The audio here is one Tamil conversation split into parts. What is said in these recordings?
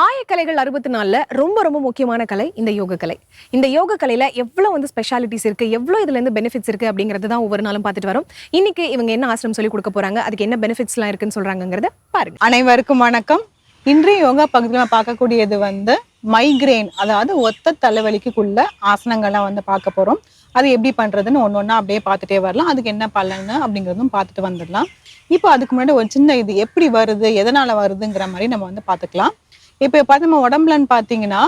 ஆயக்கலைகள் அறுபத்தி நாலில் ரொம்ப ரொம்ப முக்கியமான கலை இந்த யோக கலை இந்த யோக கலையில் எவ்வளோ வந்து ஸ்பெஷாலிட்டிஸ் இருக்குது எவ்வளோ இதுலேருந்து பெனிஃபிட்ஸ் இருக்குது அப்படிங்கிறது தான் ஒவ்வொரு நாளும் பார்த்துட்டு வரோம். இன்னைக்கு இவங்க என்ன ஆசிரம் சொல்லி கொடுக்க போகிறாங்க அதுக்கு என்ன பெனிஃபிட்ஸ்லாம் இருக்குன்னு சொல்றாங்கங்கிறத பாருங்க. அனைவருக்கும் வணக்கம். இன்றைய யோகா பகுதியில் பார்க்கக்கூடியது வந்து மைக்ரேன் அதாவது ஒத்த தலைவலிக்குள்ள ஆசனங்கள்லாம் வந்து பார்க்க போகிறோம் அது எப்படி பண்ணுறதுன்னு ஒன்று ஒன்றா அப்படியே பார்த்துட்டே வரலாம். அதுக்கு என்ன பலன்னு அப்படிங்கிறதும் பார்த்துட்டு வந்துடலாம். இப்போ அதுக்கு முன்னாடி ஒரு சின்ன இது எப்படி வருது எதனால் வருதுங்கிற மாதிரி நம்ம வந்து பார்த்துக்கலாம். இப்போ பார்த்து நம்ம உடம்புலன்னு பார்த்தீங்கன்னா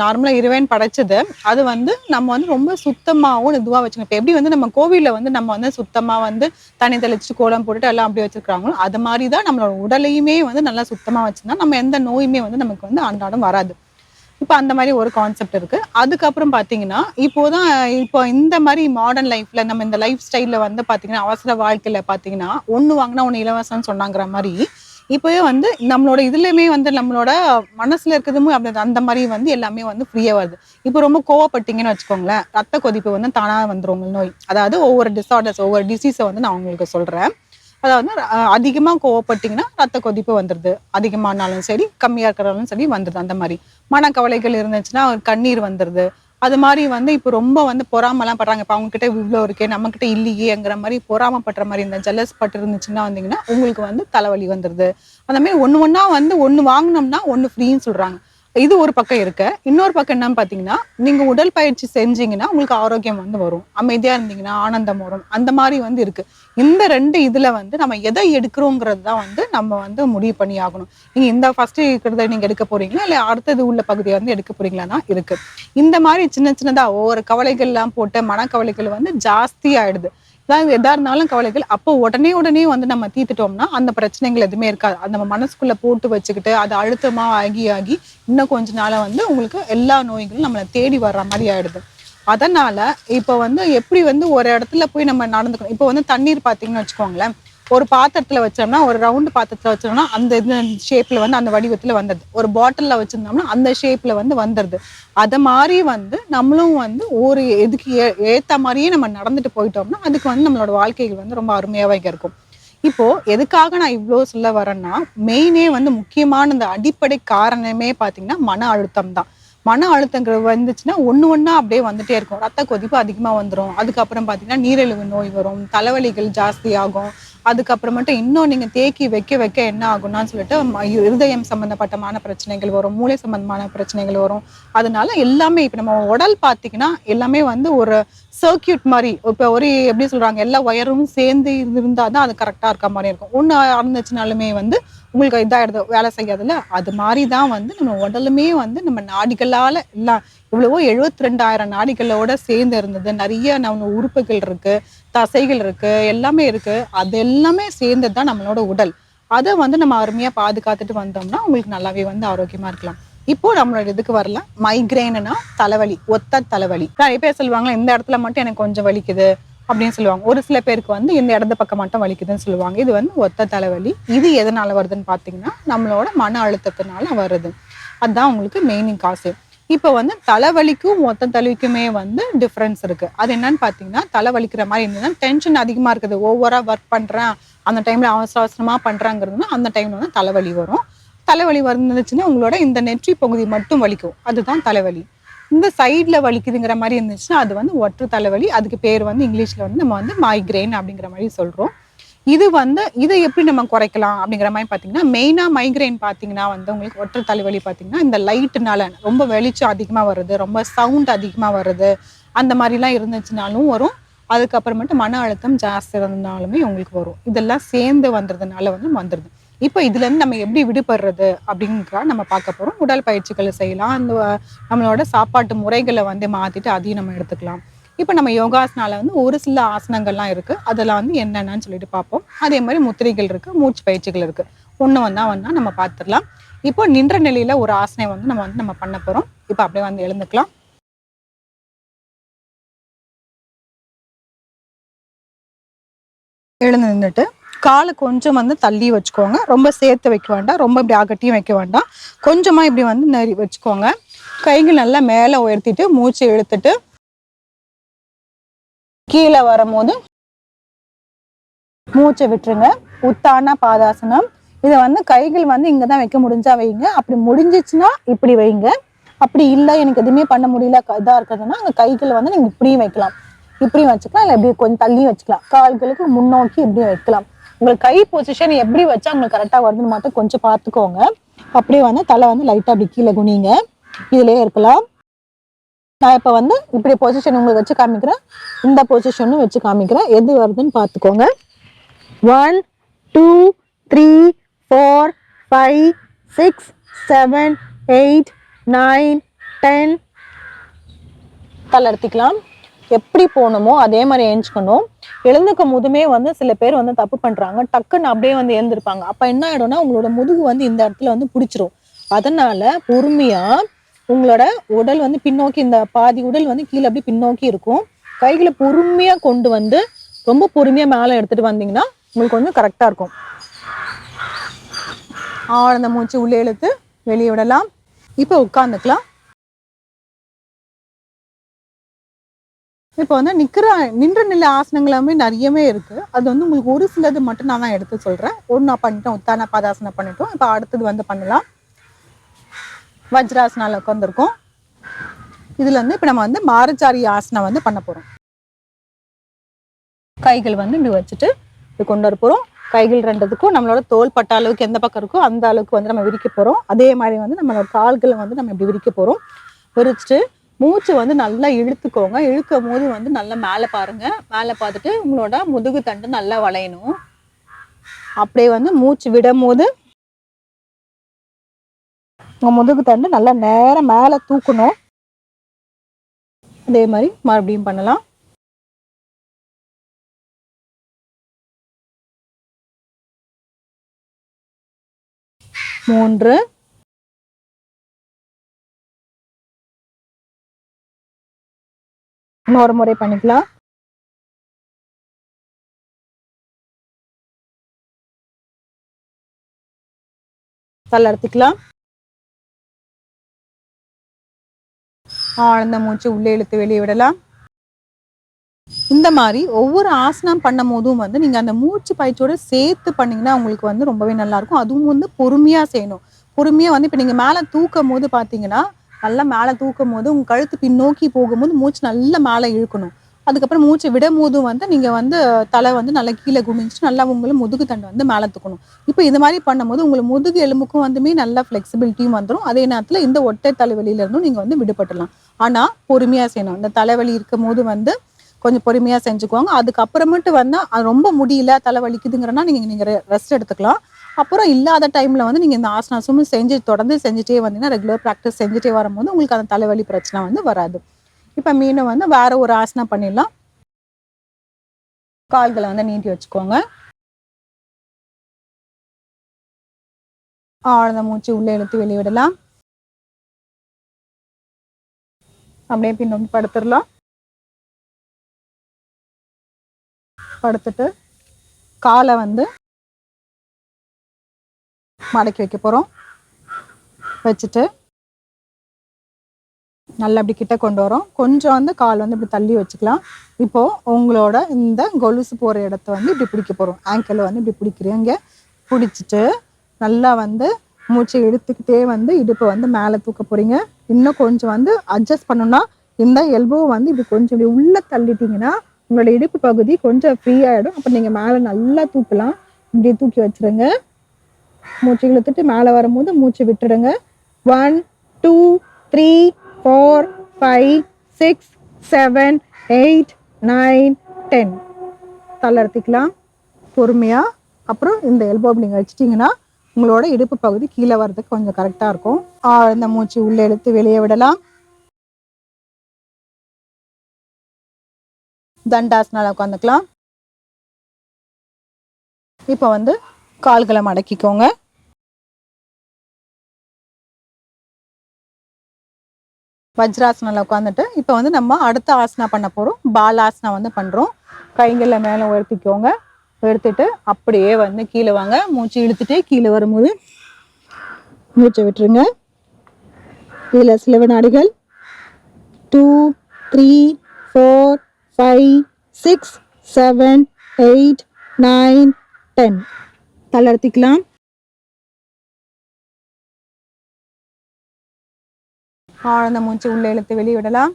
நார்மலாக இருவேன் படைச்சது. அது வந்து நம்ம வந்து ரொம்ப சுத்தமாகவும் இதுவாக வச்சுக்கணும். இப்போ எப்படி வந்து நம்ம கோவிலில் வந்து நம்ம வந்து சுத்தமாக வந்து தண்ணி தெளிச்சு கோலம் போட்டுட்டு எல்லாம் அப்படி வச்சுருக்காங்களோ அது மாதிரி தான் நம்மளோட உடலையுமே வந்து நல்லா சுத்தமாக வச்சுருந்தா நம்ம எந்த நோயுமே வந்து நமக்கு வந்து அன்றாடம் வராது. இப்போ அந்த மாதிரி ஒரு கான்செப்ட் இருக்குது அதுக்கப்புறம் பார்த்தீங்கன்னா இப்போதான் இப்போ இந்த மாதிரி மாடர்ன் லைஃப்பில் நம்ம இந்த லைஃப் ஸ்டைலில் வந்து பார்த்தீங்கன்னா அவசர வாழ்க்கையில் பார்த்தீங்கன்னா ஒன்று வாங்கினா ஒன்று இலவசம்னு சொன்னாங்கிற மாதிரி இப்போவே வந்து நம்மளோட இதுலையுமே வந்து நம்மளோட மனசுல இருக்கிறதுமே அப்படி அந்த மாதிரி வந்து எல்லாமே வந்து ஃப்ரீயா வருது. இப்போ ரொம்ப கோவப்பட்டீங்கன்னு வச்சுக்கோங்களேன் ரத்த கொதிப்பு வந்து தானா வந்துரும் நோய். அதாவது ஒவ்வொரு டிஸார்டர்ஸ் ஒவ்வொரு டிசீஸை வந்து நான் உங்களுக்கு சொல்றேன். அதாவது அதிகமாக கோவப்பட்டிங்கன்னா கோவப்பட்டீங்கன்னா ரத்த கொதிப்பு வந்துடுது அதிகமானாலும் சரி கம்மியாக இருக்கிறாலும் சரி வந்துடுது அந்த மாதிரி. மனக்கவலைகள் இருந்துச்சுன்னா கண்ணீர் வந்துடுது அது மாதிரி வந்து இப்போ ரொம்ப வந்து பொறாமலாம் படுறாங்க. இப்போ அவங்கக்கிட்ட இவ்வளோ இருக்கே நம்ம கிட்ட இல்லையேங்கிற மாதிரி பொறாமப்படுற மாதிரி இந்த ஜெலஸ் பட்டு இருந்துச்சுன்னா வந்தீங்கன்னா உங்களுக்கு வந்து தலைவலி வந்துடுது அந்த மாதிரி ஒன்று ஒன்றா வந்து ஒன்று வாங்கினோம்னா ஒன்று ஃப்ரீன்னு சொல்றாங்க. இது ஒரு பக்கம் இருக்கு. இன்னொரு பக்கம் என்னன்னு பார்த்தீங்கன்னா நீங்க உடல் பயிற்சி செஞ்சீங்கன்னா உங்களுக்கு ஆரோக்கியம் வந்து வரும். அமைதியா இருந்தீங்கன்னா ஆனந்தம் வரும். அந்த மாதிரி வந்து இருக்கு. இந்த ரெண்டு இதுல வந்து நம்ம எதை எடுக்கிறோங்கிறது தான் வந்து நம்ம வந்து முடிவு பண்ணி ஆகணும். நீங்க இந்த ஃபர்ஸ்ட் இருக்கிறத நீங்க எடுக்க போறீங்களா? இல்ல அடுத்தது உள்ள பகுதியை வந்து எடுக்க போறீங்களா தான் இருக்கு. இந்த மாதிரி சின்ன சின்னதா ஒவ்வொரு கவலைகள்லாம் போட்டு மனக்கவலைகள் வந்து ஜாஸ்தி ஆயிடுது. அதாவது எதா இருந்தாலும் கவலைகள். அப்போ உடனே உடனே வந்து நம்ம தீர்த்துட்டோம்னா அந்த பிரச்சனைகள் எதுவுமே இருக்காது. அது நம்ம மனசுக்குள்ள போட்டு வச்சுக்கிட்டு அது அழுத்தமா ஆகி ஆகி இன்னும் கொஞ்ச நாளாக வந்து உங்களுக்கு எல்லா நோய்களும் நம்மளை தேடி வர்ற மாதிரி ஆயிடுது. அதனால இப்போ வந்து எப்படி வந்து ஒரு இடத்துல போய் நம்ம நடந்துக்கணும். இப்போ வந்து தண்ணீர் பார்த்தீங்கன்னு வச்சுக்கோங்களேன். ஒரு பாத்திரத்தில் வச்சோம்னா ஒரு ரவுண்டு பாத்திரத்தில் வச்சோம்னா அந்த இது ஷேப்பில் வந்து அந்த வடிவத்தில் வந்துடுது ஒரு பாட்டிலில் வச்சுருந்தோம்னா அந்த ஷேப்பில் வந்து வந்துடுது அதை மாதிரி வந்து நம்மளும் வந்து ஒரு எதுக்கு ஏ- ஏற்ற மாதிரியே நம்ம நடந்துட்டு போயிட்டோம்னா அதுக்கு வந்து நம்மளோட வாழ்க்கைகள் வந்து ரொம்ப அருமையாக இருக்கும். இப்போது எதுக்காக நான் இவ்வளோ சொல்ல வரேன்னா மெயினே வந்து முக்கியமான இந்த அடிப்படை காரணமே பார்த்திங்கன்னா மன அழுத்தம் தான். மன அழுத்தங்கிறது வந்துச்சுன்னா ஒன்று ஒன்றா அப்படியே வந்துட்டே இருக்கும். ரத்த கொதிப்பு அதிகமாக வந்துடும் அதுக்கப்புறம் பார்த்தீங்கன்னா நீரிழிவு நோய் வரும். தலைவலிகள் ஜாஸ்தி ஆகும். அதுக்கப்புறமேட்டு இன்னும் நீங்கள் தேக்கி வைக்க வைக்க என்ன ஆகும்னா சொல்லிட்டு இருதயம் சம்மந்தப்பட்டமான பிரச்சனைகள் வரும் மூளை சம்பந்தமான பிரச்சனைகள் வரும். அதனால எல்லாமே இப்போ நம்ம உடல் பார்த்தீங்கன்னா எல்லாமே வந்து ஒரு சர்க்கியூட் மாதிரி இப்போ ஒரு எப்படி சொல்றாங்க எல்லா ஒயரும் சேர்ந்து இருந்தால் தான் அது கரெக்டாக இருக்க மாதிரி இருக்கும். ஒன்று அறந்துச்சுனாலுமே வந்து உங்களுக்கு இதாகிடுது வேலை செய்யாதுல்ல? அது மாதிரி தான் வந்து நம்ம உடலுமே வந்து நம்ம நாடிகளால் எல்லாம் இவ்வளவோ எழுபத்தி ரெண்டாயிரம் நாடிகளோட சேர்ந்து இருந்தது. நிறைய நம்ம உறுப்புகள் இருக்கு. தசைகள் இருக்கு எல்லாமே இருக்கு. அது எல்லாமே சேர்ந்தது தான் நம்மளோட உடல். அதை வந்து நம்ம அருமையா பாதுகாத்துட்டு வந்தோம்னா உங்களுக்கு நல்லாவே வந்து ஆரோக்கியமா இருக்கலாம். இப்போ நம்மளோட இதுக்கு வரலாம். மைக்ரேன்னா தலைவலி ஒத்த தலைவலி. நிறைய பேர் சொல்லுவாங்க இந்த இடத்துல மட்டும் எனக்கு கொஞ்சம் வலிக்குது அப்படின்னு சொல்லுவாங்க. ஒரு சில பேருக்கு வந்து இந்த இடத்த பக்கம் மட்டும் வலிக்குதுன்னு சொல்லுவாங்க. இது வந்து ஒத்த தலைவலி. இது எதனால வருதுன்னு பார்த்தீங்கன்னா நம்மளோட மன அழுத்தத்தினால வருது. அதுதான் உங்களுக்கு மெயினிங் காசு இப்போ வந்து தலைவலிக்கும் மொத்தம் தலைவிக்குமே வந்து டிஃப்ரென்ஸ் இருக்குது அது என்னன்னு பார்த்தீங்கன்னா தலைவலிக்கிற மாதிரி இருந்ததுன்னா டென்ஷன் அதிகமாக இருக்குது. ஓவராக ஒர்க் பண்ணுறேன் அந்த டைமில் அவசர அவசரமாக பண்ணுறாங்கிறதுனா அந்த டைமில் வந்து தலைவலி வரும். தலைவலி வந்துச்சுன்னா உங்களோட இந்த நெற்றி பகுதி மட்டும் வலிக்கும். அதுதான் தலைவலி. இந்த சைடில் வலிக்குதுங்கிற மாதிரி இருந்துச்சுன்னா அது வந்து ஒற்று தலைவலி. அதுக்கு பேர் வந்து இங்கிலீஷில் வந்து நம்ம வந்து மைக்ரெயின் அப்படிங்கிற மாதிரி சொல்கிறோம் இது வந்து இதை எப்படி நம்ம குறைக்கலாம் அப்படிங்கிற மாதிரி பார்த்தீங்கன்னா மெயினாக மைக்ரைன் பார்த்தீங்கன்னா வந்து உங்களுக்கு ஒற்றை தலைவலி பார்த்தீங்கன்னா இந்த லைட்டுனால ரொம்ப வெளிச்சம் அதிகமாக வருது ரொம்ப சவுண்ட் அதிகமாக வருது அந்த மாதிரிலாம் இருந்துச்சுனாலும் வரும். அதுக்கப்புறமேட்டு மன அழுத்தம் ஜாஸ்தி இருந்தாலுமே உங்களுக்கு வரும். இதெல்லாம் சேர்ந்து வந்ததுனால வந்து வந்துடுது இப்போ இதுலேருந்து நம்ம எப்படி விடுபடுறது அப்படிங்கிற நம்ம பார்க்க போகிறோம் உடல் பயிற்சிகளை செய்யலாம். அந்த நம்மளோட சாப்பாட்டு முறைகளை வந்து மாற்றிட்டு அதையும் நம்ம எடுத்துக்கலாம். இப்போ நம்ம யோகாசனால வந்து ஒரு சில ஆசனங்கள்லாம் இருக்குது அதெல்லாம் வந்து என்னென்னு சொல்லிட்டு பார்ப்போம். அதே மாதிரி முத்திரைகள் இருக்குது மூச்சு பயிற்சிகள் இருக்குது ஒன்று வந்தால் வந்தால் நம்ம பார்த்துடலாம் இப்போ நின்ற நிலையில் ஒரு ஆசனை வந்து நம்ம வந்து நம்ம பண்ண போகிறோம் இப்போ அப்படியே வந்து எழுந்துக்கலாம். எழுந்து நின்றுட்டு காலை கொஞ்சம் வந்து தள்ளி வச்சுக்கோங்க. ரொம்ப சேர்த்து வைக்க வேண்டாம். ரொம்ப இப்படி அகட்டியும் வைக்க வேண்டாம். கொஞ்சமாக இப்படி வந்து நெறி வச்சுக்கோங்க. கைகள் நல்லா மேலே உயர்த்திட்டு மூச்சு இழுத்துட்டு கீழே வரும்போது மூச்சை விட்டுருங்க. உத்தான பாதாசனம். இதை வந்து கைகள் வந்து இங்கே தான் வைக்க முடிஞ்சா வைங்க. அப்படி முடிஞ்சிச்சுன்னா இப்படி வைங்க. அப்படி இல்லை எனக்கு எதுவுமே பண்ண முடியல இதாக இருக்கிறதுனா அங்கே கைகள் வந்து நீங்கள் இப்படியும் வைக்கலாம். இப்படியும் வச்சுக்கலாம் இல்லை இப்படி கொஞ்சம் தள்ளியும் வச்சுக்கலாம். கால்களுக்கு முன்னோக்கி இப்படியும் வைக்கலாம். உங்களுக்கு கை பொசிஷன் எப்படி வச்சா உங்களுக்கு கரெக்டாக வருதுன்னு மட்டும் கொஞ்சம் பார்த்துக்கோங்க. அப்படியே வந்து தலை வந்து லைட்டாக அப்படி கீழே குனிங்க இதுலேயே இருக்கலாம். நான் இப்போ வந்து இப்படி பொசிஷன் உங்களுக்கு வச்சு காமிக்கிறேன். இந்த பொசிஷனும் வச்சு காமிக்கிறேன். எது வருதுன்னு பார்த்துக்கோங்க. One two three four five six seven eight nine ten தளர்த்திக்கலாம் எப்படி போகணுமோ அதே மாதிரி ஏஞ்சுக்கணும் எழுந்துக்கும் போதுமே வந்து சில பேர் வந்து தப்பு பண்ணுறாங்க டக்குன்னு அப்படியே வந்து எழுந்திருப்பாங்க. அப்போ என்ன ஆகிடும்னா உங்களோட முதுகு வந்து இந்த இடத்துல வந்து பிடிச்சிரும். அதனால பொறுமையாக உங்களோட உடல் வந்து பின்னோக்கி இந்த பாதி உடல் வந்து கீழே அப்படி பின்னோக்கி இருக்கும். கைகளை பொறுமையா கொண்டு வந்து ரொம்ப பொறுமையா மேலே எடுத்துட்டு வந்தீங்கன்னா உங்களுக்கு கொஞ்சம் கரெக்டா இருக்கும். ஆழ்ந்த மூச்சு உள்ளே இழுத்து வெளியே விடலாம். இப்போ உட்காந்துக்கலாம் இப்போ வந்து நிற்கிற நின்ற நிலை ஆசனங்களாமே நிறையவே இருக்கு. அது வந்து உங்களுக்கு ஒரு சிலது மட்டும் நான் தான் எடுத்து சொல்றேன். ஒன்று நான் பண்ணிட்டோம் உத்தான பாதாசனம் பண்ணிட்டோம். இப்போ அடுத்தது வந்து பண்ணலாம். வஜ்ராசனால உட்காந்துருக்கோம் இதில் வந்து இப்போ நம்ம வந்து மாரச்சாரி ஆசனம் வந்து பண்ண போகிறோம் கைகள் வந்து இப்படி வச்சுட்டு இப்படி கொண்டு வர போகிறோம் கைகள் ரெண்டுத்துக்கும் நம்மளோட தோல் பட்ட அளவுக்கு எந்த பக்கம் இருக்கோ அந்த அளவுக்கு வந்து நம்ம விரிக்க போகிறோம் அதே மாதிரி வந்து நம்மளோட கால்களை வந்து நம்ம இப்படி விரிக்க போகிறோம் விரிச்சிட்டு மூச்சு வந்து நல்லா இழுத்துக்கோங்க. இழுக்கும் போது வந்து நல்லா மேலே பாருங்கள் மேலே பார்த்துட்டு உங்களோட முதுகு தண்டு நல்லா வளையணும். அப்படியே வந்து மூச்சு விடும் போது உங்கள் முதுகு தண்டு நல்லா நேரம் மேலே தூக்கணும். அதே மாதிரி மறுபடியும் பண்ணலாம். மூன்று. இன்னொரு முறை பண்ணிக்கலாம். தள்ளர்த்திக்கலாம் ஆழ்ந்த மூச்சு உள்ளே இழுத்து வெளியே விடலாம். இந்த மாதிரி ஒவ்வொரு ஆசனம் பண்ணும் போதும் வந்து நீங்க அந்த மூச்சு பயிற்சியோட சேர்த்து பண்ணீங்கன்னா உங்களுக்கு வந்து ரொம்பவே நல்லா இருக்கும். அதுவும் வந்து பொறுமையா செய்யணும். பொறுமையா வந்து இப்ப நீங்க மேல தூக்கும் போது பாத்தீங்கன்னா நல்லா மேல தூக்கும் போது உங்க கழுத்து பின்னோக்கி போகும்போது மூச்சு நல்லா மேல இழுக்கணும். அதுக்கப்புறம் மூச்சு விடும் போதும் வந்து நீங்கள் வந்து தலை வந்து நல்லா கீழே குமிஞ்சிட்டு நல்லா உங்களை முதுகு தண்டு வந்து மேலே தூக்கணும். இப்போ இது மாதிரி பண்ணும்போது உங்களுக்கு முதுகு எலும்புக்கும் வந்துமே நல்லா ஃப்ளெக்சிபிலிட்டியும் வந்துடும் அதே நேரத்தில் இந்த ஒட்டை தலைவலியில இருந்தும் வந்து விடுபட்டுலாம் ஆனால் பொறுமையாக செய்யணும். இந்த தலைவலி இருக்கும் போது வந்து கொஞ்சம் பொறுமையாக செஞ்சுக்குவாங்க. அதுக்கப்புறமேட்டு வந்து அது ரொம்ப முடியல தலை வலிக்குதுங்கிறனா நீங்கள் நீங்க ரெஸ்ட் எடுத்துக்கலாம். அப்புறம் இல்லாத டைமில் வந்து நீங்கள் இந்த ஆசனாசமும் செஞ்சு தொடர்ந்து செஞ்சுட்டே வந்தீங்கன்னா ரெகுலர் ப்ராக்டிஸ் செஞ்சுட்டே வரும்போது உங்களுக்கு அந்த தலைவலி பிரச்சனை வந்து வராது. இப்போ மீனை வந்து வேற ஒரு ஆசனம் பண்ணிடலாம். கால்களை வந்து நீட்டி வச்சுக்கோங்க. ஆழ்ந்த மூச்சு உள்ளே இழுத்து வெளியிடலாம். அப்படியே பின்னோக்கி படுத்துடலாம். படுத்துட்டு காலை வந்து மடக்கி வைக்க போகிறோம் வச்சுட்டு நல்லா அப்படி கிட்ட கொண்டு வரோம். கொஞ்சம் வந்து கால் வந்து இப்படி தள்ளி வச்சுக்கலாம். இப்போ உங்களோட இந்த கொலுசு போகிற இடத்த வந்து இப்படி பிடிக்க போகிறோம் ஆங்கிளை வந்து இப்படி பிடிக்கிறீங்க பிடிச்சிட்டு நல்லா வந்து மூச்சை இழுத்துக்கிட்டே வந்து இடுப்பை வந்து மேலே தூக்க போகிறீங்க இன்னும் கொஞ்சம் வந்து அட்ஜஸ்ட் பண்ணணும்னா இந்த எல்போவை வந்து இப்படி கொஞ்சம் இப்படி உள்ளே தள்ளிட்டீங்கன்னா உங்களோட இடுப்பு பகுதி கொஞ்சம் ஃப்ரீ அப்போ நீங்கள் மேலே நல்லா தூக்கலாம். இப்படி தூக்கி வச்சிருங்க. மூச்சு இழுத்துட்டு மேலே வரும்போது மூச்சு விட்டுடுங்க. One two three four five six seven eight nine ten தளர்த்திக்கலாம். பொறுமையாக அப்புறம் இந்த எல்போ நீங்கள் வச்சிட்டிங்கன்னா உங்களோட இடுப்பு பகுதி கீழே வர்றதுக்கு கொஞ்சம் கரெக்டாக இருக்கும். ஆழ்ந்த மூச்சு உள்ளே இழுத்து வெளியே விடலாம். தண்டாசனால் உட்காந்துக்கலாம் இப்போ வந்து கால்களை மடக்கிக்கோங்க. வஜ்ராசனில் உட்காந்துட்டு இப்போ வந்து நம்ம அடுத்த ஆசனா பண்ண போகிறோம் பாலாசனா வந்து பண்ணுறோம் கைங்களை மேலே உயர்த்திக்கோங்க. உயர்த்திட்டு அப்படியே வந்து கீழே வாங்க. மூச்சு இழுத்துட்டு கீழே வரும்போது மூச்சை விட்டுருங்க. இதில் சில வினாடிகள். Two three four five six seven eight nine ten தளர்த்திக்கலாம் ஆழ்ந்த மூச்சு உள்ளே இழுத்து வெளியிடலாம்.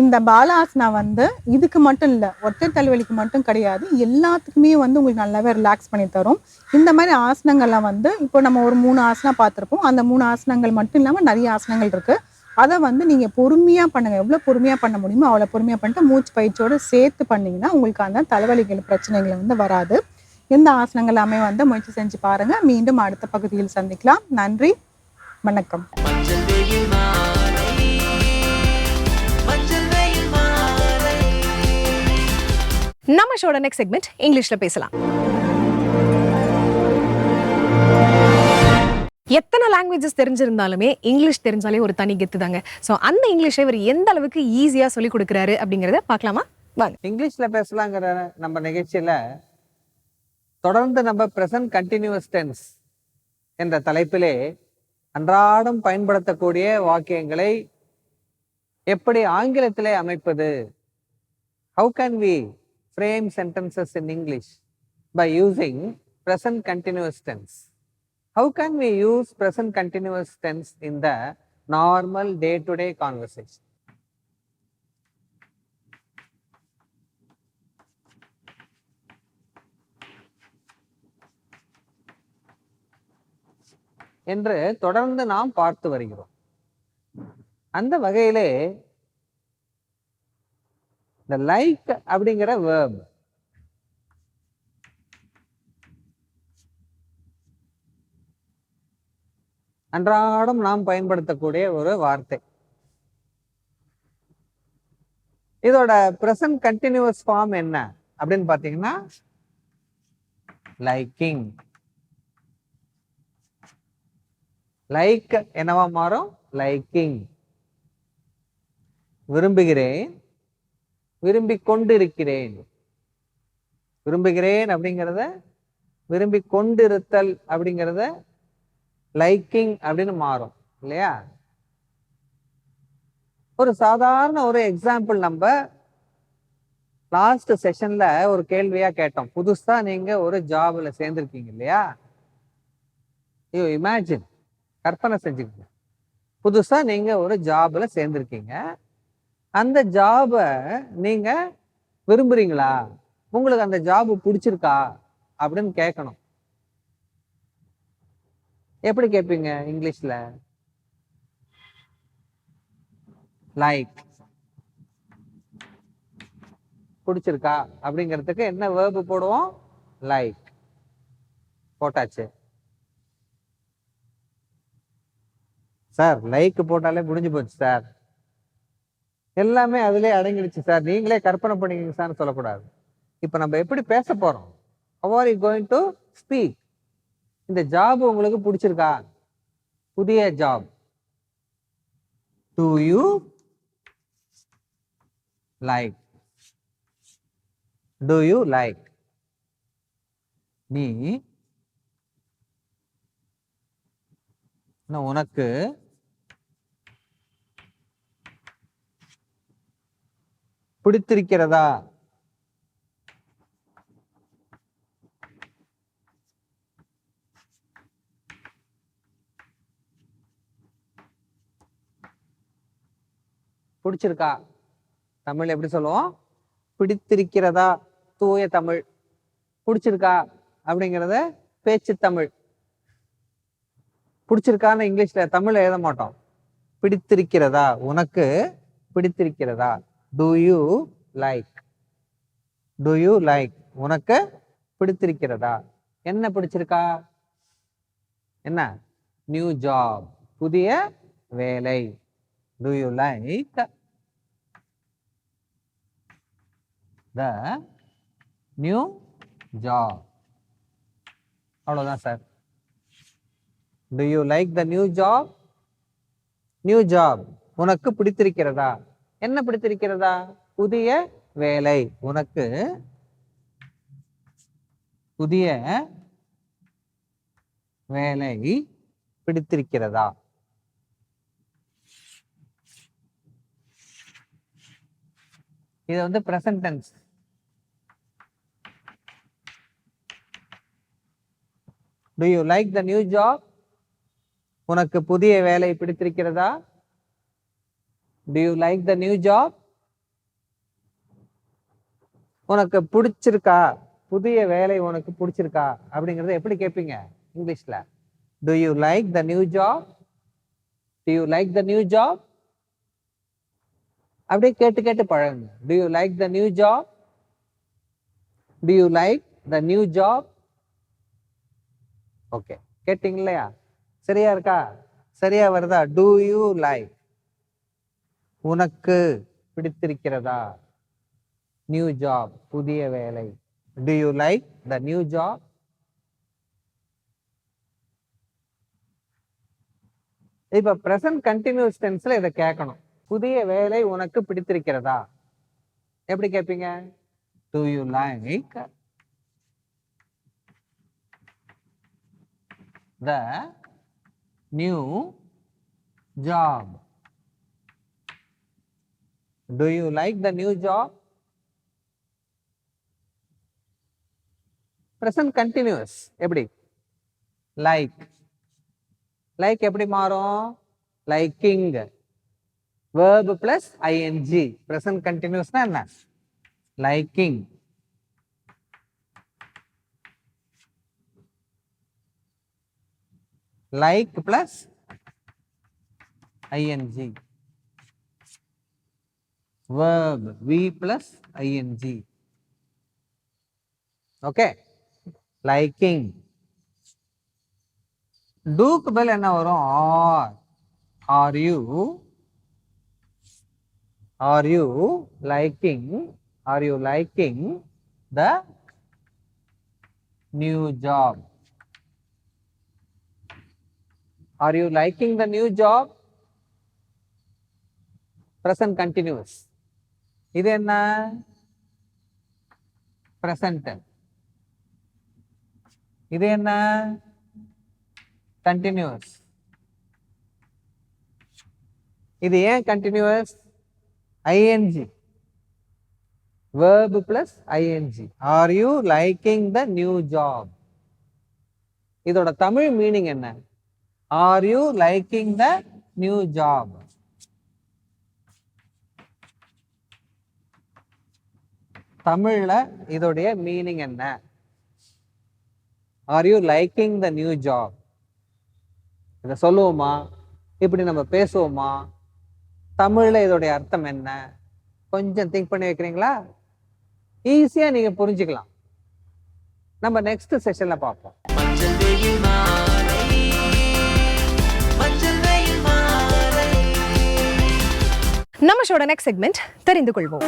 இந்த பாலாசனா வந்து இதுக்கு மட்டும் இல்லை ஒற்றை தலைவலிக்கு மட்டும் கிடையாது. எல்லாத்துக்குமே வந்து உங்களுக்கு நல்லாவே ரிலாக்ஸ் பண்ணி தரும். இந்த மாதிரி ஆசனங்கள்லாம் வந்து இப்போ நம்ம ஒரு மூணு ஆசனம் பார்த்துருப்போம். அந்த மூணு ஆசனங்கள் மட்டும் இல்லாமல் நிறைய ஆசனங்கள் இருக்கு. அதை வந்து நீங்க பொறுமையா பண்ணுங்க. எவ்வளோ பொறுமையா பண்ண முடியுமோ அவ்வளோ பொறுமையா பண்ணிட்டு மூச்சு பயிற்சியோடு சேர்த்து பண்ணீங்கன்னா உங்களுக்கு அந்த தலைவலிகள் பிரச்சனைகள் வந்து வராது. இந்த ஆசனங்கள் எல்லாமே வந்து முயற்சி செஞ்சு பாருங்க. மீண்டும் அடுத்த பகுதியில் சந்திக்கலாம். நன்றி. வணக்கம். நம்ம ஷோட நெக்ஸ்ட் செக்மெண்ட் இங்கிலீஷ்ல பேசலாம். எத்தனை லாங்குவேஜஸ் தெரிஞ்சிருந்தாலுமே இங்கிலீஷ் தெரிஞ்சாலே ஒரு தனி கெத்து தாங்க. ஸோ அந்த இங்கிலீஷை இவர் எந்த அளவுக்கு ஈஸியா சொல்லி கொடுக்குறாரு அப்படிங்கறத பார்க்கலாமா? வாங்க. இங்கிலீஷ்ல பேசலாங்கிற நம்ம நிகழ்ச்சியில தொடர்ந்து நம்ம பிரசன்ட் கண்டினியூஸ் டென்ஸ் என்ற தலைப்பிலே அன்றாடம் பயன்படுத்தக்கூடிய வாக்கியங்களை எப்படி ஆங்கிலத்திலே அமைப்பது? How can we frame sentences in English by using present continuous tense how can we use present continuous tense in the normal day to day conversation என்று தொடர்ந்து நாம் பார்த்து வருகிறோம். அந்த வகையிலே இந்த லைக் அப்படிங்கிற வேர்ப் அன்றாடம் நாம் பயன்படுத்தக்கூடிய ஒரு வார்த்தை. இதோட பிரசன்ட் கண்டினியூஸ் ஃபார்ம் என்ன அப்படின்னு பார்த்தீங்கன்னா லைக்கிங் லைக் என்னவா மாறும்? லைக்கிங் விரும்புகிறேன் விரும்பி கொண்டிருக்கிறேன். விரும்புகிறேன் அப்படிங்கிறத விரும்பி கொண்டிருத்தல் அப்படிங்கிறத லைக்கிங் அப்படின்னு மாறும் இல்லையா? ஒரு சாதாரண ஒரு எக்ஸாம்பிள் நம்ம லாஸ்ட் செஷன்ல ஒரு கேள்வியா கேட்டோம். புதுசா நீங்க ஒரு ஜாப்ல சேர்ந்திருக்கீங்க இல்லையா? ஐயோ இமேஜின் கற்பனை செஞ்சுக்கோங்க. புதுசா நீங்கள் ஒரு ஜாபில் சேர்ந்துருக்கீங்க. அந்த ஜாபை நீங்க விரும்புறீங்களா? உங்களுக்கு அந்த ஜாப் பிடிச்சிருக்கா? அப்படின்னு கேட்கணும். எப்படி கேட்பீங்க இங்கிலீஷ்ல? லைக் பிடிச்சிருக்கா? அப்படிங்கிறதுக்கு என்ன வேர்பு போடுவோம்? லைக் போட்டாச்சு. சார் லைக் போட்டாலே முடிஞ்சு போச்சு சார். எல்லாமே அதிலே அடங்கிடுச்சு சார். நீங்களே கற்பனை பண்ணிக்கிங்க சார்னு சொல்லக்கூடாது. இப்போ நம்ம எப்படி பேச போறோம்? How are going to to speak இந்த ஜாப் உங்களுக்கு பிடிச்சிருக்கா? புதிய job do you like do you like நீ? உனக்கு பிடித்திருக்கிறதா? பிடிச்சிருக்கா? தமிழ் எப்படி சொல்லுவோம்? பிடித்திருக்கிறதா? தூய தமிழ். பிடிச்சிருக்கா? அப்படிங்கிறத பேச்சு தமிழ். பிடிச்சிருக்கான்னு இங்கிலீஷ்ல தமிழ் எழுத மாட்டோம். பிடித்திருக்கிறதா? உனக்கு பிடித்திருக்கிறதா? Do you like do you like உனக்கு பிடித்திருக்கிறதா? என்ன பிடிச்சிருக்கா? என்ன? நியூ ஜாப் புதிய வேலை. Do you like the new job அவ்வளோதான் sir do you like the new job new job உனக்கு பிடித்திருக்கிறதா? என்ன பிடித்திருக்கிறதா? புதிய வேலை. உனக்கு புதிய வேலை பிடித்திருக்கிறதா? இது வந்து present tense do you like the new job உனக்கு புதிய வேலை பிடித்திருக்கிறதா? Do you like the new job உனக்கு பிடிச்சிருக்கா? புதிய வேலை உனக்கு பிடிச்சிருக்கா? அப்படிங்கறத எப்படி கேட்பீங்க இங்கிலீஷ்ல. Do you like the new job do you like the new job அப்படியே கேட்டு கேட்டு பழகுங்க. Do you like the new job do you like the new job okay கேட்டீங்க இல்லையா? சரியா இருக்கா? சரியா வருதா? டு யூ லைக் உனக்கு பிடித்திருக்கிறதா? நியூ ஜாப் புதிய வேலை. Do you like the new job இப்ப பிரசன்ட் கண்டினியூஸ் டென்ஸ்ல இதை கேட்கணும். புதிய வேலை உனக்கு பிடித்திருக்கிறதா? எப்படி கேட்பீங்க? Do you like the new job do you like the new job present continuous எப்படி லைக் லைக் எப்படி மாறும் liking verb plus ing present continuousனா என்ன liking like plus ing verb v plus ing okay liking டூக்கு பதில் என்ன வரும் are are you are you liking are you liking the new job are you liking the new job present continuous இது என்ன பிரசன்ட் இது என்ன கண்டினியூஸ் இது ஏன் continuous ING verb plus ING are you liking the new job இதோட தமிழ் மீனிங் என்ன are you liking the new job தமிழில் இதோடைய மீனிங் என்ன? Are you liking the new job இதை சொல்லுவோமா? இப்படி நம்ம பேசுவோமா? தமிழில் இதோடைய அர்த்தம் என்ன? கொஞ்சம் திங்க் பண்ணி வைக்கிறீங்களா? ஈஸியாக நீங்க புரிஞ்சுக்கலாம். நம்ம நெக்ஸ்ட் செஷனில் பார்ப்போம். நம்ம ஷோட நெக்ஸ்ட் செக்மெண்ட் தெரிந்து கொள்வோம்.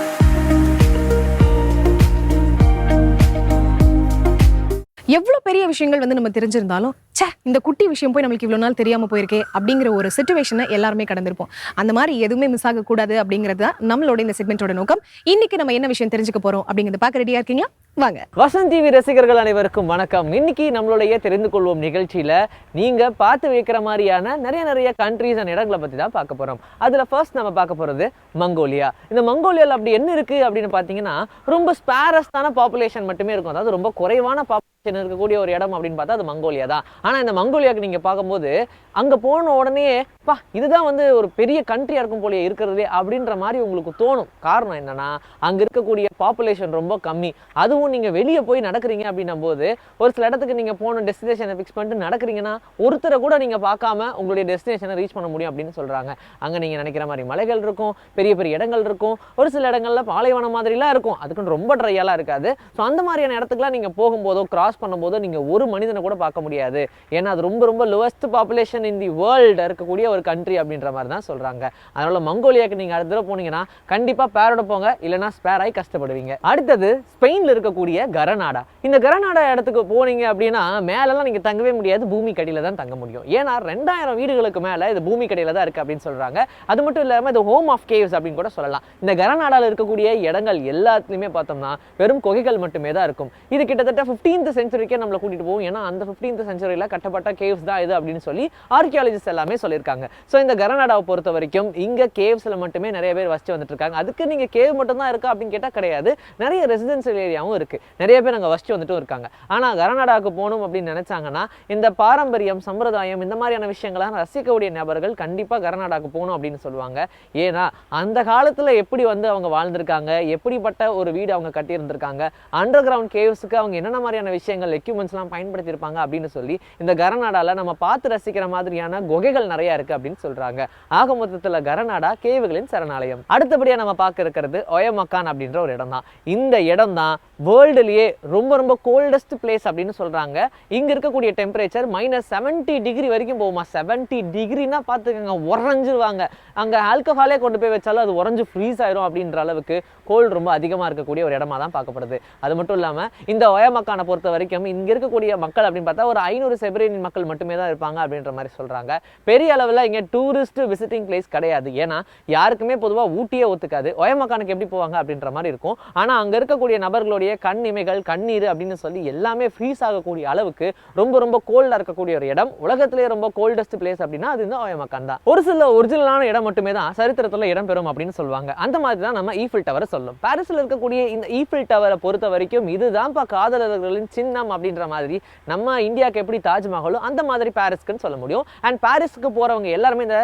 எவ்வளோ பெரிய விஷயங்கள் வந்து நம்ம தெரிஞ்சிருந்தாலும் சே இந்த குட்டி விஷயம் போய் நம்மளுக்கு இவ்வளோ நாள் தெரியாம போயிருக்கே அப்படிங்கிற ஒரு சுச்சுவேஷனை எல்லாருமே கடந்திருப்போம். அந்த மாதிரி எதுவுமே மிஸ் ஆகக்கூடாது அப்படிங்கிறது தான் நம்மளோட இந்த செக்மெண்ட்டோட நோக்கம். இன்னைக்கு நம்ம என்ன விஷயம் தெரிஞ்சுக்க போறோம் அப்படிங்கிறத பார்க்க ரெடியா இருக்கீங்களா? வாங்க. வசந்த் டிவி ரசிகர்கள் அனைவருக்கும் வணக்கம். இன்னைக்கு நம்மளுடைய தெரிந்து கொள்வோம் நிகழ்ச்சியில நீங்க பார்த்து வைக்கிற மாதிரியான நிறைய நிறைய கண்ட்ரீஸ் அண்ட் இடங்களை பற்றி தான் பார்க்க போறோம். அதுல ஃபர்ஸ்ட் நம்ம பார்க்க போறது மங்கோலியா. இந்த மங்கோலியாவில் அப்படி என்ன இருக்கு அப்படின்னு பார்த்தீங்கன்னா ரொம்ப ஸ்பேரஸ்தான பாப்புலேஷன் மட்டுமே இருக்கும். அதாவது ரொம்ப குறைவான பாப்புலேஷன் இருக்கக்கூடிய ஒரு இடம் அப்படின்னு பார்த்தா அது மங்கோலியா தான். ஆனால் இந்த மங்கோலியாக்கு நீங்கள் பார்க்கும்போது அங்கே போன உடனே பா இதுதான் வந்து ஒரு பெரிய கண்ட்ரியாக இருக்கும் போலயே இருக்கிறதே அப்படின்ற மாதிரி உங்களுக்கு தோணும். காரணம் என்னன்னா அங்கே இருக்கக்கூடிய பாப்புலேஷன் ரொம்ப கம்மி. அதுவும் நீங்கள் வெளியே போய் நடக்கிறீங்க அப்படின்னும் போது ஒரு சில இடத்துக்கு நீங்கள் போன டெஸ்டினேஷனை ஃபிக்ஸ் பண்ணிட்டு நடக்கிறீங்கன்னா ஒருத்தரை கூட நீங்கள் பார்க்காம உங்களுடைய டெஸ்டினேஷனை ரீச் பண்ண முடியும் அப்படின்னு சொல்கிறாங்க அங்கே நீங்கள் நினைக்கிற மாதிரி மலைகள் இருக்கும் பெரிய பெரிய இடங்கள் இருக்கும் ஒரு சில இடங்கள்ல பாலைவனம் மாதிரிலாம் இருக்கும். அதுக்குன்னு ரொம்ப ட்ரையெல்லாம் இருக்காது. ஸோ அந்த மாதிரியான இடத்துக்குலாம் நீங்கள் போகும்போதோ கிராஸ் பண்ணும்போதோ நீங்கள் ஒரு மனிதனை கூட பார்க்க முடியாது. ஏன்னா அது ரொம்ப ரொம்ப lowest population in the world இருக்கக்கூடிய ஒரு கண்ட்ரி அப்படின்ற மாதிரி தான் சொல்கிறாங்க அதனால் மங்கோலியாவுக்கு நீங்கள் அடுத்த தடவை போனீங்கன்னா கண்டிப்பாக பேரோட போங்க. இல்லைனா ஸ்பேர் ஆகி கஷ்டப்படுவீங்க. அடுத்தது ஸ்பெயினில் இருக்கக்கூடிய கரநாடா. இந்த கரநாடா இடத்துக்கு போனீங்க அப்படின்னா மேலெல்லாம் நீங்கள் தங்கவே முடியாது. பூமி கடியில் தான் தங்க முடியும். ஏன்னா ரெண்டாயிரம் வீடுகளுக்கு மேலே இது பூமி கடியில் தான் இருக்குது அப்படின்னு சொல்கிறாங்க அது மட்டும் இல்லாமல் இது ஹோம் ஆஃப் கேவ்ஸ் அப்படின்னு கூட சொல்லலாம். இந்த கரநாடாவில் இருக்கக்கூடிய இடங்கள் எல்லாத்துலேயுமே பார்த்தோம்னா வெறும் குகைகள் மட்டுமே தான் இருக்கும். இது கிட்டத்தட்ட 15th செஞ்சுரிக்கே நம்மளை கூட்டிகிட்டு போவோம் ஏன்னா அந்த 15th செஞ்சுரியில் கட்டப்பட்ட கேவ்ஸ் தான் இது அப்படின்னு சொல்லி ஆர்கியாலஜிஸ்ட் எல்லாமே சொல்லியிருக்காங்க. ஸோ இந்த கரநாடாவை பொறுத்த வரைக்கும் இங்கே கேவ்ஸில் மட்டுமே நிறைய பேர் வசித்து வந்துட்டு இருக்காங்க அதுக்கு நீங்கள் கேவ் மட்டும் தான் இருக்கா அப்படின்னு கேட்டால் கிடையாது. நிறைய ரெசிடென்சியல் ஏரியாவும் இருக்குது நிறைய பேர் அங்கே வசிச்சு வந்துட்டும் இருக்காங்க. ஆனால் கரநாடாவுக்கு போகணும் அப்படின்னு நினச்சாங்கன்னா இந்த பாரம்பரியம் சம்பிரதாயம் இந்த மாதிரியான விஷயங்கள்லாம் ரசிக்கக்கூடிய நபர்கள் கண்டிப்பாக கரநாடாவுக்கு போகணும் அப்படின்னு சொல்லுவாங்க. ஏன்னா அந்த காலத்தில் எப்படி வந்து அவங்க வாழ்ந்திருக்காங்க எப்படிப்பட்ட ஒரு வீடு அவங்க கட்டியிருந்திருக்காங்க அண்டர் கிரவுண்ட் கேவ்ஸுக்கு அவங்க என்னென்ன மாதிரியான விஷயங்கள் எக்யூப்மெண்ட்ஸ்லாம் பயன்படுத்தியிருப்பாங்க அப்படின்னு சொல்லி இந்த கரநாடாவில் நம்ம பார்த்து ரசிக்கிற மாதிரியான குகைகள் நிறைய இருக்குது அப்படின்னு சொல்றாங்க. ஆக மொத்தத்தில் கரநாடா கேவுகளின் சரணாலயம். அடுத்தபடியாக நம்ம பார்க்க இருக்கிறது ஒயமக்கான் அப்படின்ற ஒரு இடம் தான் இந்த இடம் தான் வேர்ல்டுலேயே ரொம்ப ரொம்ப கோல்டஸ்ட் பிளேஸ் அப்படின்னு சொல்றாங்க. இங்க இருக்கக்கூடிய டெம்பரேச்சர் மைனஸ் செவன்ட்டி டிகிரி வரைக்கும் போகுமா? செவன்ட்டி டிகிரினா பார்த்துக்கோங்க உறைஞ்சிருவாங்க. அங்கே ஆல்கஹாலே கொண்டு போய் வச்சாலும் அது உறைஞ்சு ஃப்ரீஸ் ஆயிரும் அப்படின்ற அளவுக்கு கோல்டு ரொம்ப அதிகமாக இருக்கக்கூடிய ஒரு இடமா தான் பார்க்கப்படுது. அது மட்டும் இல்லாமல் இந்த ஒயமக்கானை பொறுத்த வரைக்கும் இங்கே இருக்கக்கூடிய மக்கள் அப்படின்னு பார்த்தா ஒரு ஐநூறு செபரேனின் மக்கள் மட்டுமே தான் இருப்பாங்க அப்படின்ற மாதிரி சொல்கிறாங்க பெரிய அளவில் இங்கே டூரிஸ்ட் விசிட்டிங் பிளேஸ் கிடையாது. ஏன்னா யாருக்குமே பொதுவாக ஊட்டியே ஒத்துக்காது. ஒயமக்கானுக்கு எப்படி போவாங்க அப்படின்ற மாதிரி இருக்கும். ஆனால் அங்கே இருக்கக்கூடிய நபர்களுடைய கண் இமைகள் கண்ணீர் அப்படின்னு சொல்லி எல்லாமே ஃப்ரீஸ் ஆகக்கூடிய அளவுக்கு ரொம்ப ரொம்ப கோல்டாக இருக்கக்கூடிய ஒரு இடம். உலகத்திலேயே ரொம்ப கோல்டஸ்ட் பிளேஸ் அப்படின்னா அது இந்த ஒயமக்கான் தான். ஒரு சில ஒரிஜினலான இடம் மட்டுமே தான் சரித்திரத்தில் இடம் பெறும் அப்படின்னு சொல்லுவாங்க. அந்த மாதிரி தான் நம்ம ஈஃபில் டவரை சொல்லும். பாரிஸில் இருக்கக்கூடிய இந்த ஈஃபில் டவரை பொறுத்த வரைக்கும் இதுதான்ப்பா காதலர்களின் சின்னம் அப்படின்ற மாதிரி நம்ம இந்தியாவுக்கு எப்படி தாஜ்மஹாலோ அந்த மாதிரி பாரிஸ்க்குன்னு சொல்ல முடியும். அண்ட் பாரிஸ்க்கு போகிறவங்க எல்லாருமே இந்த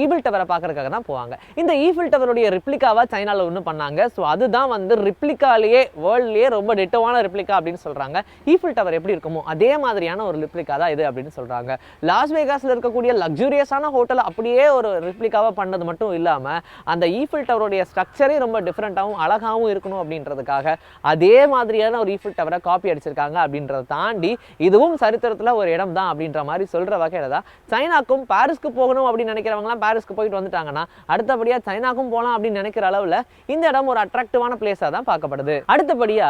ஈபிள் டவரை பார்க்கறதுக்காக தான் போவாங்க. இந்த ஈஃபில் டவருடைய ரிப்ளிகாவா சைனால ஒன்று பண்ணாங்க. ஸோ அதுதான் வந்து ரிப்ளிகாலேயே வேர்ல்ட்லேயே ரொம்ப டிட்டவான ரிப்ளிகா அப்படின்னு சொல்றாங்க. ஈஃபில் டவர் எப்படி இருக்குமோ அதே மாதிரியான ஒரு ரிப்ளிகா தான் இது அப்படின்னு சொல்கிறாங்க லாஸ் வேகாஸில் இருக்கக்கூடிய லக்ஸூரியஸான ஹோட்டல் அப்படியே ஒரு ரிப்ளிகாவா பண்ணது மட்டும் இல்லாம அந்த ஈஃபில் டவருடைய ஸ்ட்ரக்சரே ரொம்ப டிஃப்ரெண்ட்டாகவும் அழகாகவும் இருக்கணும் அப்படின்றதுக்காக அதே மாதிரியான ஒரு ஈஃபில் டவரை காப்பி அடிச்சிருக்காங்க அப்படின்றத தாண்டி இதுவும் சரித்திரத்துல ஒரு இடம் தான் அப்படின்ற மாதிரி சொல்ற வகையில தான் சைனாக்கும் பாரிஸ்க்கு போகணும் அப்படின்னு நினைக்கிறவங்களாம் பாரிஸ்க்கு போயிட்டு வந்துட்டாங்கன்னா அடுத்தபடியா சைனாக்கும் போகலாம் அப்படின்னு நினைக்கிற அளவுல இந்த இடம் ஒரு அட்ராக்டிவான பிளேஸாக தான் பார்க்கப்படுது. அடுத்தபடியா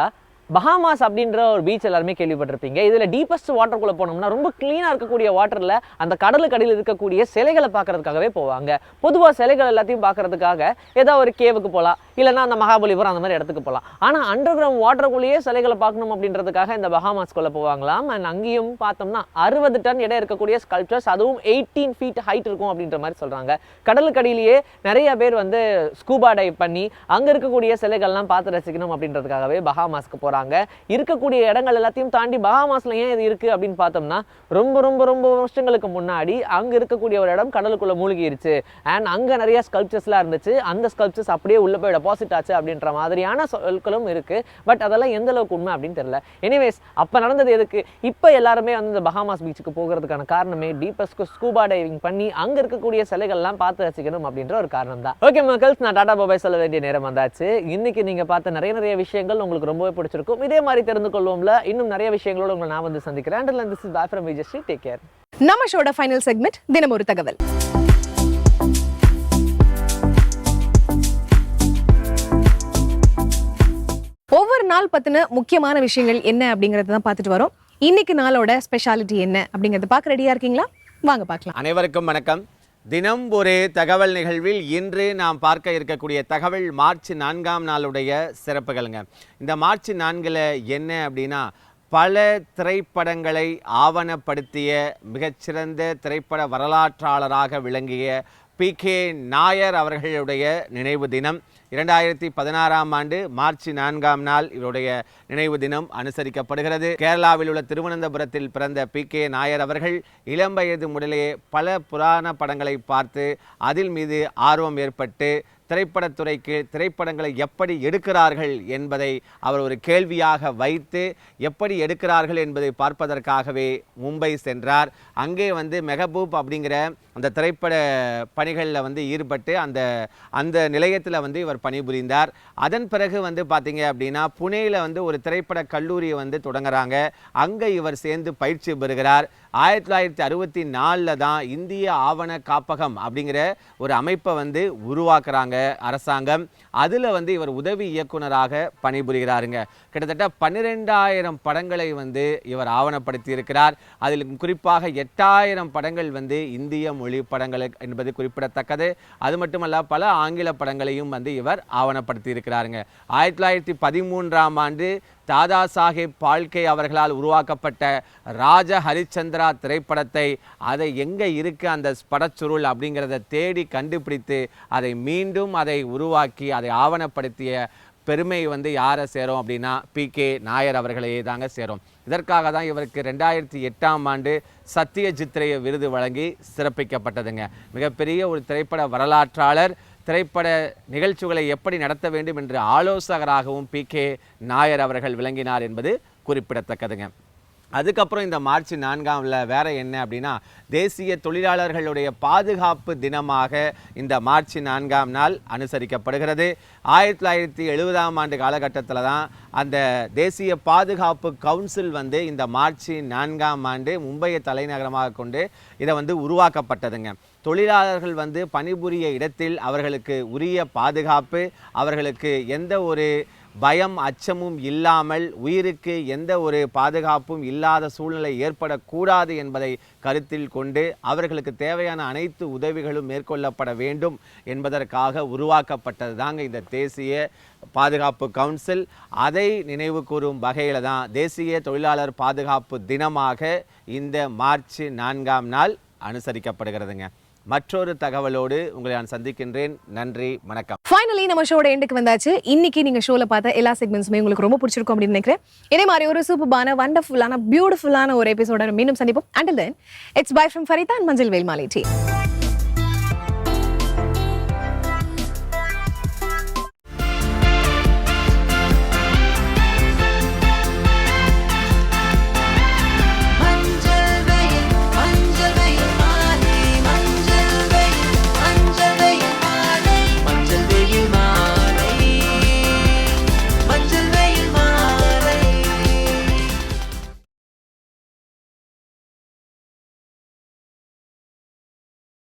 பஹாமாஸ் அப்படின்ற ஒரு பீச் எல்லாருமே கேள்விப்பட்டிருப்பீங்க. இதில் டீப்பஸ்ட் வாட்டருக்குள்ளே போனோம்னா ரொம்ப க்ளீனாக இருக்கக்கூடிய வாட்டரில் அந்த கடலுக்கு அடியில் இருக்கக்கூடிய சிலைகளை பார்க்கறதுக்காகவே போவாங்க. பொதுவாக சிலைகள் எல்லாத்தையும் பார்க்கறதுக்காக ஏதோ ஒரு கேவுக்கு போகலாம் இல்லைன்னா அந்த மகாபலிபுரம் அந்த மாதிரி இடத்துக்கு போகலாம். ஆனால் அண்டர் கிரவுண்ட் வாட்டருக்குள்ளேயே சிலைகளை பார்க்கணும் அப்படின்றதுக்காக இந்த பகாமாஸ்குள்ளே போவாங்களாம். அண்ட் அங்கேயும் பார்த்தோம்னா அறுபது டன் இடம் இருக்கக்கூடிய ஸ்கல்ப்சர்ஸ் அதுவும் எயிட்டீன் ஃபீட் ஹைட் இருக்கும் அப்படின்ற மாதிரி சொல்கிறாங்க கடலுக்கு அடியிலேயே நிறைய பேர் வந்து ஸ்கூபா டைவ் பண்ணி அங்கே இருக்கக்கூடிய சிலைகள்லாம் பார்த்து ரசிக்கணும் அப்படின்றதுக்காகவே பகாமாஸ்க்கு போகிறாங்க இருக்கக்கூடிய இடங்கள் எல்லாத்தையும் தாண்டி பகாமாஸில் ஏன் இது இருக்குது அப்படின்னு பார்த்தோம்னா ரொம்ப ரொம்ப ரொம்ப வருஷங்களுக்கு முன்னாடி அங்கே இருக்கக்கூடிய ஒரு இடம் கடலுக்குள்ளே மூழ்கிருச்சு. அண்ட் அங்கே நிறைய ஸ்கல்ப்சர்ஸ்லாம் இருந்துச்சு. அந்த ஸ்கல்ப்சர்ஸ் அப்படியே உள்ளே போய் டெபாசிட் ஆச்சு அப்படின்ற மாதிரியான சொற்களும் இருக்குது பட் அதெல்லாம் எந்த அளவுக்கு உண்மை அப்படின்னு தெரியல. எனிவேஸ் அப்போ நடந்தது எதுக்கு? இப்போ எல்லாருமே வந்து இந்த பஹாமாஸ் பீச்சுக்கு போகிறதுக்கான காரணமே டீப்பஸ்க்கு ஸ்கூபா டைவிங் பண்ணி அங்கே இருக்கக்கூடிய சிலைகள்லாம் பார்த்து ரசிக்கணும் அப்படின்ற ஒரு காரணம் தான் ஓகே மக்கள்ஸ் நான் டாடா பாபாய் சொல்ல வேண்டிய நேரம் வந்தாச்சு. இன்னைக்கு நீங்கள் பார்த்த நிறைய நிறைய விஷயங்கள் உங்களுக்கு ரொம்பவே பிடிச்சிருக்கும். இதே மாதிரி தெரிந்து கொள்வோம்ல. இன்னும் நிறைய விஷயங்களோட உங்களை நான் வந்து சந்திக்கிறேன். And this is bye from Vijayasri take care நம்ம ஷோட ஃபைனல் செக்மெண்ட் தினம் ஒரு தகவல். ஒவ்வொரு நாள் பத்தின முக்கியமான விஷயங்கள் என்ன அப்படிங்கறத தான் பார்த்துட்டு வரோம். இன்னைக்கு நாளோட ஸ்பெஷாலிட்டி என்ன அப்படிங்கறத பார்க்க ரெடியா இருக்கீங்களா? வாங்க பார்க்கலாம். அனைவருக்கும் வணக்கம். தினம் ஒரு தகவல் நிகழ்வில் இன்று நாம் பார்க்க இருக்கக்கூடிய தகவல் மார்ச் நான்காம் நாளுடைய சிறப்புகளுங்க. இந்த மார்ச் நான்கில் என்ன அப்படின்னா பல திரைப்படங்களை ஆவணப்படுத்திய மிகச்சிறந்த திரைப்பட வரலாற்றாளராக விளங்கிய பி கே நாயர் அவர்களுடைய நினைவு தினம். இரண்டாயிரத்தி பதினாறாம் ஆண்டு மார்ச் நான்காம் நாள் இவருடைய நினைவு தினம் அனுசரிக்கப்படுகிறது. கேரளாவில் உள்ள திருவனந்தபுரத்தில் பிறந்த பி. கே. நாயர் அவர்கள் இளம் வயது முதலே பல புராண படங்களை பார்த்து அதில் மீது ஆர்வம் ஏற்பட்டு திரைப்படத்துறைக்கு திரைப்படங்களை எப்படி எடுக்கிறார்கள் என்பதை அவர் ஒரு கேள்வியாக வைத்து எப்படி எடுக்கிறார்கள் என்பதை பார்ப்பதற்காகவே மும்பை சென்றார். அங்கே வந்து மெஹபூப் அப்படிங்கிற அந்த திரைப்பட பணிகளில் வந்து ஈடுபட்டு அந்த அந்த நிலையத்தில் வந்து இவர் பணிபுரிந்தார். அதன் பிறகு வந்து பார்த்தீங்க அப்படின்னா புனேயில் வந்து ஒரு திரைப்பட கல்லூரியை வந்து தொடங்குறாங்க. அங்கே இவர் சேர்ந்து பயிற்சி பெறுகிறார். ஆயிரத்தி தொள்ளாயிரத்தி அறுபத்தி நாலில் தான் இந்திய ஆவண காப்பகம் அப்படிங்கிற ஒரு அமைப்பை வந்து உருவாக்குறாங்க அரசாங்கம். அதில் வந்து இவர் உதவி இயக்குனராக பணிபுரிகிறாருங்க. கிட்டத்தட்ட பன்னிரெண்டாயிரம் படங்களை வந்து இவர் ஆவணப்படுத்தி இருக்கிறார் அதில் குறிப்பாக எட்டாயிரம் படங்கள் வந்து இந்திய மொழி படங்கள் என்பது குறிப்பிடத்தக்கது. அது மட்டுமல்ல பல ஆங்கில படங்களையும் வந்து இவர் ஆவணப்படுத்தி இருக்கிறாருங்க ஆயிரத்தி தொள்ளாயிரத்தி பதிமூன்றாம் ஆண்டு தாதா சாஹேப் பால்கே அவர்களால் உருவாக்கப்பட்ட ராஜ ஹரிச்சந்திரா திரைப்படத்தை அதை எங்கே இருக்குது அந்த படச்சுருள் அப்படிங்கிறத தேடி கண்டுபிடித்து அதை மீண்டும் அதை உருவாக்கி அதை ஆவணப்படுத்திய பெருமை வந்து யாரை சேரும் அப்படின்னா பி. கே. நாயர் அவர்களையே தாங்க சேரும். இதற்காக தான் இவருக்கு ரெண்டாயிரத்தி எட்டாம் ஆண்டு சத்தியஜித்ரேய விருது வழங்கி சிறப்பிக்கப்பட்டதுங்க. மிகப்பெரிய ஒரு திரைப்பட வரலாற்றாளர் திரைப்பட நிகழ்ச்சிகளை எப்படி நடத்த வேண்டும் என்று ஆலோசகராகவும் பி கே நாயர் அவர்கள் விளங்கினார் என்பது குறிப்பிடத்தக்கதுங்க. அதுக்கப்புறம் இந்த மார்ச் நான்காம்ல வேற என்ன அப்படின்னா தேசிய தொழிலாளர்களுடைய பாதுகாப்பு தினமாக இந்த மார்ச் நான்காம் நாள் அனுசரிக்கப்படுகிறது. ஆயிரத்தி தொள்ளாயிரத்தி எழுபதாம் ஆண்டு காலகட்டத்தில் தான் அந்த தேசிய பாதுகாப்பு கவுன்சில் வந்து இந்த மார்ச் நான்காம் ஆண்டு மும்பையை தலைநகரமாக கொண்டு இதை வந்து உருவாக்கப்பட்டதுங்க. தொழிலாளர்கள் வந்து பணிபுரிய இடத்தில் அவர்களுக்கு உரிய பாதுகாப்பு அவர்களுக்கு எந்த ஒரு பயம் அச்சமும் இல்லாமல் உயிருக்கு எந்த ஒரு பாதுகாப்பும் இல்லாத சூழ்நிலை ஏற்படக்கூடாது என்பதை கருத்தில் கொண்டு அவர்களுக்கு தேவையான அனைத்து உதவிகளும் மேற்கொள்ளப்பட வேண்டும் என்பதற்காக உருவாக்கப்பட்டது தாங்க இந்த தேசிய பாதுகாப்பு கவுன்சில். அதை நினைவு கூறும் வகையில் தான் தேசிய தொழிலாளர் பாதுகாப்பு தினமாக இந்த மார்ச் நான்காம் நாள் அனுசரிக்கப்படுகிறதுங்க. மற்றொரு தகவலோடு உங்களை நான் சந்திக்கின்றேன். நன்றி வணக்கம். ஃபைனலி நம்ம ஷோட எண்டுக்கு வந்தாச்சு. இன்னைக்கு நீங்க ஷோல பார்த்த எல்லா செக்மெண்ட்ஸுமே உங்களுக்கு ரொம்ப பிடிச்சிருக்கும் அப்படின்னு நினைக்கிறேன். இதே மாதிரி ஒரு சூப்பர்பான வண்டர்ஃபுல்லான பியூட்டிஃபுல்லான ஒரு எபிசோட மீண்டும் சந்திப்போம். Until then it's bye from Farida and மஞ்சள் வேல்மாலை டீ